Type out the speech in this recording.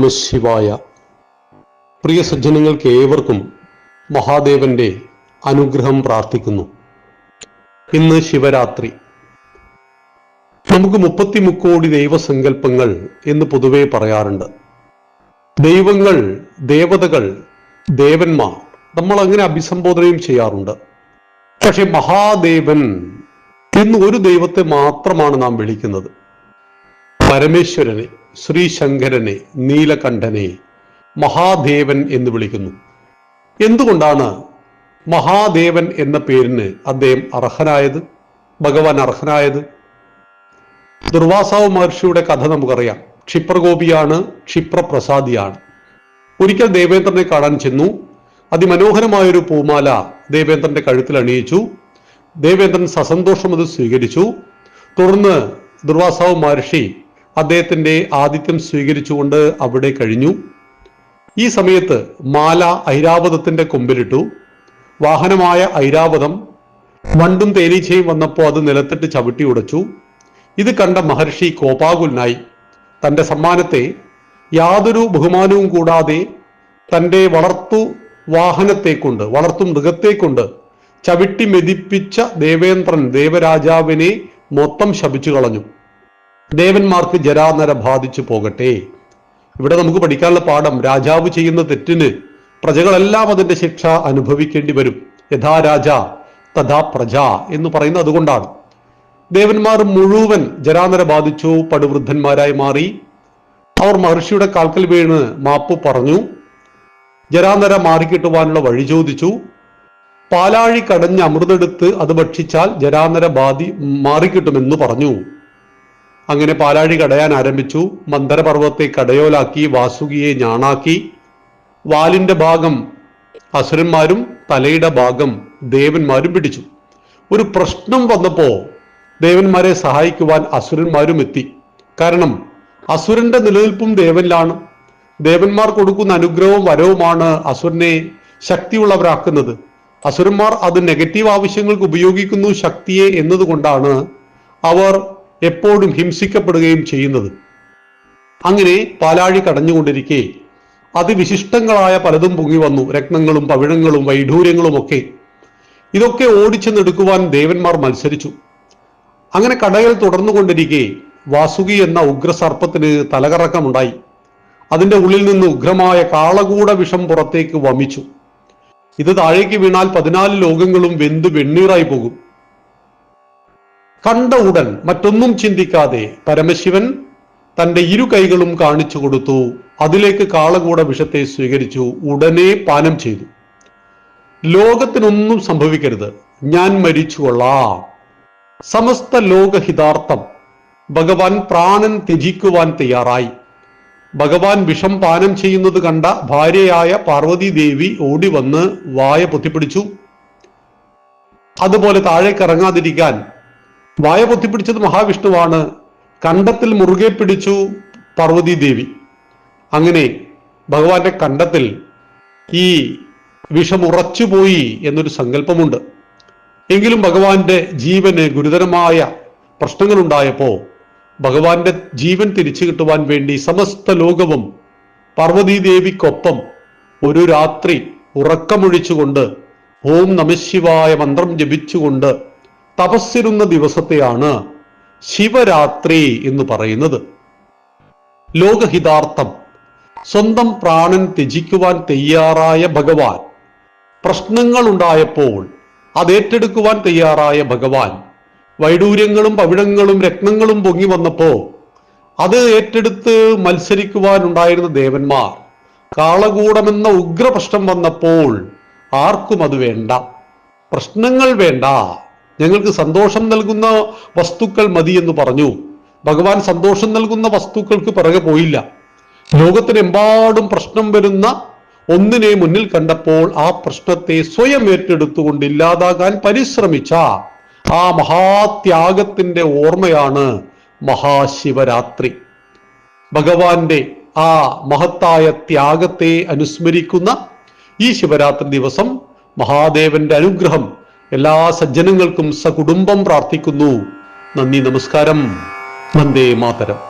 നമ ശിവായ പ്രിയ സജ്ജനങ്ങൾക്ക് ഏവർക്കും മഹാദേവന്റെ അനുഗ്രഹം പ്രാർത്ഥിക്കുന്നു. ഇന്ന് ശിവരാത്രി. നമുക്ക് മുപ്പത്തി മുക്കോടി ദൈവസങ്കല്പങ്ങൾ എന്ന് പൊതുവെ പറയാറുണ്ട്. ദൈവങ്ങൾ ദേവതകൾ ദേവന്മാർ നമ്മൾ അങ്ങനെ അഭിസംബോധനയും ചെയ്യാറുണ്ട്. പക്ഷെ മഹാദേവൻ എന്ന് ഒരു ദൈവത്തെ മാത്രമാണ് നാം വിളിക്കുന്നത്. പരമേശ്വരനെ. ശ്രീശങ്കരനെ നീലകണ്ഠനെ മഹാദേവൻ എന്ന് വിളിക്കുന്നു. എന്തുകൊണ്ടാണ് മഹാദേവൻ എന്ന പേരിന് അദ്ദേഹം അർഹനായത്? ഭഗവാൻ അർഹനായത്? ദുർവാസാവ് മഹർഷിയുടെ കഥ നമുക്കറിയാം. ക്ഷിപ്രഗോപിയാണ് ക്ഷിപ്രപ്രസാദിയാണ്. ഒരിക്കൽ ദേവേന്ദ്രനെ കാണാൻ ചെന്നു. അതിമനോഹരമായൊരു പൂമാല ദേവേന്ദ്രന്റെ കഴുത്തിൽ അണിയിച്ചു. ദേവേന്ദ്രൻ സസന്തോഷം അത് സ്വീകരിച്ചു. തുടർന്ന് ദുർവാസാവ് മഹർഷി അദ്ദേഹത്തിന്റെ ആതിഥ്യം സ്വീകരിച്ചുകൊണ്ട് അവിടെ കഴിഞ്ഞു. ഈ സമയത്ത് മാല ഐരാവതത്തിന്റെ കൊമ്പിലിട്ടു. വാഹനമായ ഐരാവതം വണ്ടും തേനീച്ചയും വന്നപ്പോൾ അത് നിലത്തിട്ട് ചവിട്ടി ഉടച്ചു. ഇത് കണ്ട മഹർഷി കോപാകുലനായി. തന്റെ സമ്മാനത്തെ യാതൊരു ബഹുമാനവും കൂടാതെ തന്റെ വളർത്തു വാഹനത്തെ കൊണ്ട് വളർത്തു മൃഗത്തെ കൊണ്ട് ചവിട്ടി മെതിപ്പിച്ച ദേവേന്ദ്രൻ ദേവരാജാവിനെ മൊത്തം ശപിച്ചു കളഞ്ഞു ദേവന്മാർക്ക് ജരാനര ബാധിച്ചു പോകട്ടെ. ഇവിടെ നമുക്ക് പഠിക്കാനുള്ള പാഠം രാജാവ് ചെയ്യുന്ന തെറ്റിന് പ്രജകളെല്ലാം അതിന്റെ ശിക്ഷ അനുഭവിക്കേണ്ടി വരും. യഥാ രാജ തഥാ പ്രജ എന്ന് പറയുന്നത് അതുകൊണ്ടാണ്. ദേവന്മാർ മുഴുവൻ ജരാനര ബാധിച്ചു പടുവൃദ്ധന്മാരായി മാറി. അവർ മഹർഷിയുടെ കാൽക്കൽ വീണ് മാപ്പ് പറഞ്ഞു. ജരാനര മാറിക്കിട്ടുവാനുള്ള വഴി ചോദിച്ചു. പാലാഴി കടഞ്ഞ് അമൃതെടുത്ത് അത് ഭക്ഷിച്ചാൽ ജരാനര ബാധി മാറിക്കിട്ടുമെന്ന് പറഞ്ഞു. അങ്ങനെ പാലാഴി കടയാൻ ആരംഭിച്ചു. മന്ദരപർവത്തെ കടയോലാക്കി വാസുകിയെ ഞാണാക്കി. വാലിന്റെ ഭാഗം അസുരന്മാരും തലയുടെ ഭാഗം ദേവന്മാരും പിടിച്ചു. ഒരു പ്രശ്നം വന്നപ്പോ ദേവന്മാരെ സഹായിക്കുവാൻ അസുരന്മാരും എത്തി. കാരണം അസുരന്റെ നിലനിൽപ്പും ദേവനിലാണ്. ദേവന്മാർ കൊടുക്കുന്ന അനുഗ്രഹവും വരവുമാണ് അസുരനെ ശക്തിയുള്ളവരാക്കുന്നത്. അസുരന്മാർ അത് നെഗറ്റീവ് ആവശ്യങ്ങൾക്ക് ഉപയോഗിക്കുന്നു ശക്തിയെ എന്നതുകൊണ്ടാണ് അവർ എപ്പോഴും ഹിംസിക്കപ്പെടുകയും ചെയ്യുന്നത്. അങ്ങനെ പാലാഴി കടഞ്ഞുകൊണ്ടിരിക്കെ അതിവിശിഷ്ടങ്ങളായ പലതും പൊങ്ങി വന്നു. രക്തങ്ങളും പവിഴങ്ങളും വൈഢൂര്യങ്ങളും ഒക്കെ. ഇതൊക്കെ ഓടിച്ചെന്നെടുക്കുവാൻ ദേവന്മാർ മത്സരിച്ചു. അങ്ങനെ കടകൾ തുടർന്നുകൊണ്ടിരിക്കെ വാസുകി എന്ന ഉഗ്രസർപ്പത്തിന് തലകറക്കമുണ്ടായി. അതിന്റെ ഉള്ളിൽ നിന്ന് ഉഗ്രമായ കാളകൂട വിഷം പുറത്തേക്ക് വമിച്ചു. ഇത് താഴേക്ക് വീണാൽ പതിനാല് ലോകങ്ങളും വെന്ത് വെണ്ണീറായി പോകും. കണ്ട ഉടൻ മറ്റൊന്നും ചിന്തിക്കാതെ പരമശിവൻ തന്റെ ഇരു കൈകളും കാണിച്ചു കൊടുത്തു. അതിലേക്ക് കാളകൂട വിഷത്തെ സ്വീകരിച്ചു. ഉടനെ പാനം ചെയ്തു. ലോകത്തിനൊന്നും സംഭവിക്കരുത്. ഞാൻ മരിച്ചുകൊള്ളാം. സമസ്ത ലോകഹിതാർത്ഥം ഭഗവാൻ പ്രാണൻ ത്യജിക്കുവാൻ തയ്യാറായി. ഭഗവാൻ വിഷം പാനം ചെയ്യുന്നത് കണ്ട ഭാര്യയായ പാർവതി ദേവി ഓടി വന്ന് വായ പൊത്തിപ്പിടിച്ചു. അതുപോലെ താഴേക്ക് ഇറങ്ങാതിരിക്കാൻ വായ പൊത്തിപ്പിടിച്ചത് മഹാവിഷ്ണുവാണ്. കണ്ടത്തിൽ മുറുകെ പിടിച്ചു പാർവതി ദേവി അങ്ങനെ ഭഗവാന്റെ കണ്ടത്തിൽ ഈ വിഷം ഉറച്ചുപോയി എന്നൊരു സങ്കല്പമുണ്ട്. എങ്കിലും ഭഗവാന്റെ ജീവന് ഗുരുതരമായ പ്രശ്നങ്ങളുണ്ടായപ്പോ ഭഗവാന്റെ ജീവൻ തിരിച്ചു കിട്ടുവാൻ വേണ്ടി സമസ്ത ലോകവും പാർവതീദേവിക്കൊപ്പം ഒരു രാത്രി ഉറക്കമൊഴിച്ചുകൊണ്ട് ഓം നമശിവായ മന്ത്രം ജപിച്ചുകൊണ്ട് തപസ്സിരുന്ന ദിവസത്തെയാണ് ശിവരാത്രി എന്ന് പറയുന്നത്. ലോകഹിതാർത്ഥം സ്വന്തം പ്രാണൻ ത്യജിക്കുവാൻ തയ്യാറായ ഭഗവാൻ. പ്രശ്നങ്ങൾ ഉണ്ടായപ്പോൾ അതേറ്റെടുക്കുവാൻ തയ്യാറായ ഭഗവാൻ. വൈഡൂര്യങ്ങളും പവിഴങ്ങളും രത്നങ്ങളും പൊങ്ങി വന്നപ്പോൾ അത് ഏറ്റെടുത്ത് മത്സരിക്കുവാനുണ്ടായിരുന്ന ദേവന്മാർ. കാളകൂടമെന്ന ഉഗ്രപ്രശ്നം വന്നപ്പോൾ ആർക്കും അത് വേണ്ട. പ്രശ്നങ്ങൾ വേണ്ട. ഞങ്ങൾക്ക് സന്തോഷം നൽകുന്ന വസ്തുക്കൾ മതി എന്ന് പറഞ്ഞു. ഭഗവാൻ സന്തോഷം നൽകുന്ന വസ്തുക്കൾക്ക് പിറകെ പോയില്ല. ലോകത്തിനെമ്പാടും പ്രശ്നം വരുന്ന ഒന്നിനെ മുന്നിൽ കണ്ടപ്പോൾ ആ പ്രശ്നത്തെ സ്വയം ഏറ്റെടുത്തുകൊണ്ട് ഇല്ലാതാകാൻ പരിശ്രമിച്ച ആ മഹാത്യാഗത്തിന്റെ ഓർമ്മയാണ് മഹാശിവരാത്രി. ഭഗവാന്റെ ആ മഹത്തായ ത്യാഗത്തെ അനുസ്മരിക്കുന്ന ഈ ശിവരാത്രി ദിവസം മഹാദേവന്റെ അനുഗ്രഹം എല്ലാ സജ്ജനങ്ങൾക്കും സകുടുംബം പ്രാർത്ഥിക്കുന്നു. നന്ദി നമസ്കാരം. വന്ദേ മാതരം.